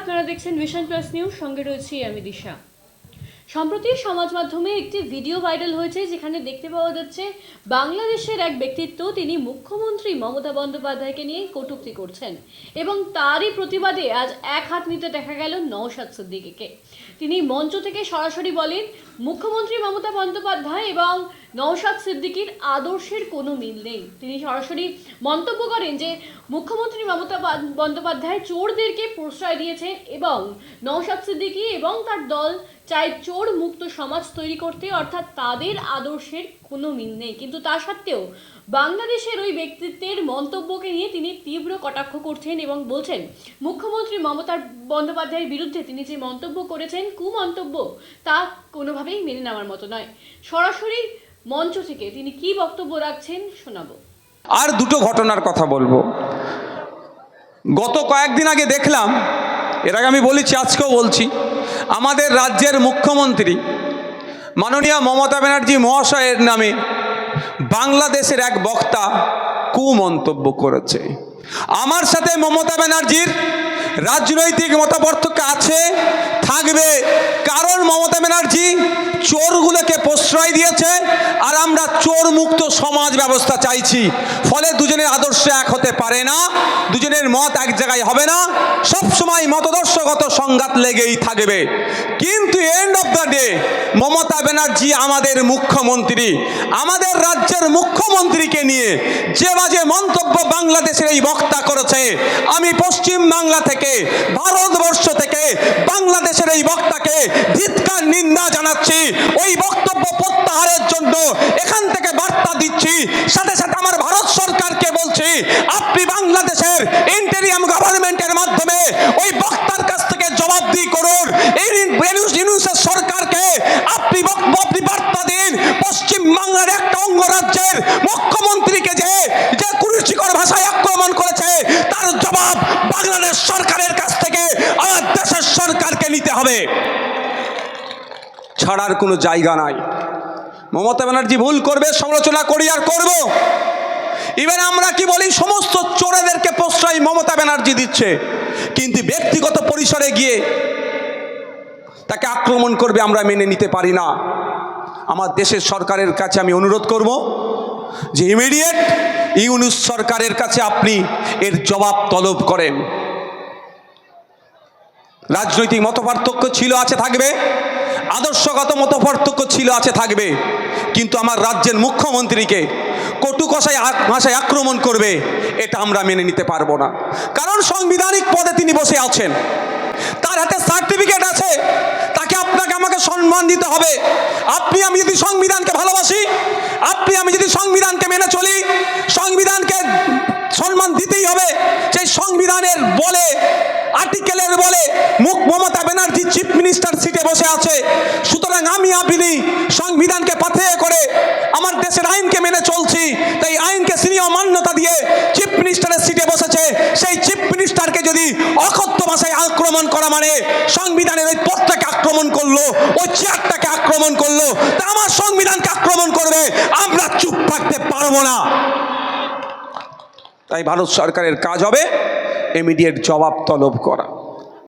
আপনারা দেখছেন vision plus news সঙ্গে রয়েছি আমি দিশা। সম্প্রতি সমাজ মাধ্যমে একটি ভিডিও ভাইরাল হয়েছে, যেখানে দেখতে পাওয়া যাচ্ছে বাংলাদেশের এক ব্যক্তিত্ব তিনি মুখ্যমন্ত্রী মমতা বন্দ্যোপাধ্যায়কে নিয়ে কটূক্তি করছেন এবং তারই প্রতিবাদে আজ এক হাত নিতে দেখা গেল নওশাদ সিদ্দিকীকে। তিনি মঞ্চ থেকে সরাসরি বলেন, মুখ্যমন্ত্রী মমতা বন্দ্যোপাধ্যায় এবং নওশাদ সিদ্দিকীর আদর্শের কোনো মিল নেই। তিনি সরাসরি মন্তব্য করেন যে, মুখ্যমন্ত্রী মমতা বন্দ্যোপাধ্যায় চোরদেরকে প্রশ্রয় দিয়েছেন এবং নওশাদ সিদ্দিকী এবং তার দল চায় চোর মুক্ত সমাজ তৈরি করতে, অর্থাৎ তাদের আদর্শের কোনো মিল নেই। কিন্তু তা সত্ত্বেও বাংলাদেশের ওই ব্যক্তিত্বের মন্তব্যকে নিয়ে তিনি তীব্র কটাক্ষ করছেন এবং বলছেন, মুখ্যমন্ত্রী মমতা বন্দ্যোপাধ্যায়ের বিরুদ্ধে তিনি যে মন্তব্য করেছেন, কুমন্তব্য তা কোনোভাবেই মেনে নেওয়ার মতো নয়। সরাসরি মঞ্চ থেকে তিনি কি বক্তব্য রাখছেন শোনাবো। আর দুটো ঘটনার কথা বলব। গত কয়েকদিন আগে দেখলাম, এর আগে আমি বলেছি, আজকেও বলছি, আমাদের রাজ্যের মুখ্যমন্ত্রী মাননীয় মমতা ব্যানার্জি মহাশয়ের নামে বাংলাদেশের এক বক্তা কুমন্তব্য করেছে। আমার সাথে মমতা ব্যানার্জির রাজনৈতিক মতাপার্থক্য আছে, থাকবে। কারণ মমতা ব্যানার্জি চোরগুলোকে প্রশ্রয় দিয়েছে, আর আমরা চোর মুক্ত সমাজ ব্যবস্থা চাইছি। ফলে দুজনের আদর্শ এক হতে পারে না, দুজনের মত এক জায়গায় হবে না। সব সময় মতদর্শগত সংঘাত লেগেই থাকবে। কিন্তু end of the day Mamata Banerjee আমাদের মুখ্যমন্ত্রী। আমাদের রাজ্যের মুখ্যমন্ত্রীকে নিয়ে যে বাজে মন্তব্য বাংলাদেশের এই বক্তা করেছে, আমি পশ্চিম বাংলা থেকে, ভারতবর্ষ থেকে, বাংলাদেশের এই বক্তাকে ধিৎকার, নিন্দা জানাচ্ছি। ওই বক্তব্য প্রত্যাহারের জন্য এখান থেকে বার্তা দিচ্ছি। সাথে সাথে আমার ভারত সরকারকে বলছি, আপনি বাংলাদেশের ইন্টেরিয়াম গভর্নমেন্টের মাধ্যমে ওই বক্তার কাছ থেকে জবাবদিহি করুন এই ইউনুস ইউনুসের সরকারকে আপনি বক্তব্য আপনি বার্তা দিন পশ্চিম বাংলার একটা অঙ্গরাজ্যের মুখ্যমন্ত্রীকে যে যে কুরুচিকর ভাষায় আক্রমণ করেছে, তার জবাব বাংলাদেশ সরকারের কাছ থেকে আমার দেশের সরকারকে নিতে হবে। ছাড়ার কোনো জায়গা নাই। মমতা ব্যানার্জি ভুল করবে, সমালোচনা করি আর করব। ইভেন আমরা কি বলি, সমস্ত চোরেদেরকে প্রশ্রয় মমতা ব্যানার্জি দিচ্ছে। কিন্তু ব্যক্তিগত পরিসরে গিয়ে তাকে আক্রমণ করবে আমরা মেনে নিতে পারি না। আমার দেশের সরকারের কাছে আমি অনুরোধ করব যে ইমিডিয়েট ইউনুস সরকারের কাছে আপনি এর জবাব তলব করেন। রাজনৈতিক মতপার্থক্য ছিল, আছে, থাকবে। আদর্শগত মতপার্থক্য ছিল, আছে, থাকবে। কিন্তু আমার রাজ্যের মুখ্যমন্ত্রীকে কটু কষায় ভাষায় আক্রমণ করবে, এটা আমরা মেনে নিতে পারব না। কারণ সাংবিধানিক পদে তিনি বসে আছেন। তার হাতে সার্টিফিকেট আছে। সম্মান দিতে হবে। আপনি, আমি যদি সংবিধানকে ভালোবাসি, আপনি, আমি যদি সংবিধানকে মেনে চলি, সংবিধানকে সম্মান দিতেই হবে। সেই সংবিধানের বলে, আর্টিকেলের বলে মুখ মমতা ব্যানার্জি চিফ মিনিস্টার সিটে বসে আছে। সুতরাং আমি, আপনি সংবিধানকে পাথেয় করে আমার দেশের আইনকে মেনে চলছি তাই আইনকে সিনিয়র মান্যতা দিয়ে চিফ মিনিস্টারের সিটে বসেছে সেই চিফ মিনিস্টারকে যদি অকথ্য ভাষায় আক্রমণ করা মানে সংবিধানের ওই পথটাকে আক্রমণ করল, ওই চেয়ারটাকে আক্রমণ করল। তা আমার সংবিধানকে আক্রমণ করবে, আমরা চুপ থাকতে পারব না। তাই ভারত সরকারের কাজ হবে ইমিডিয়েট জবাব তলব করা।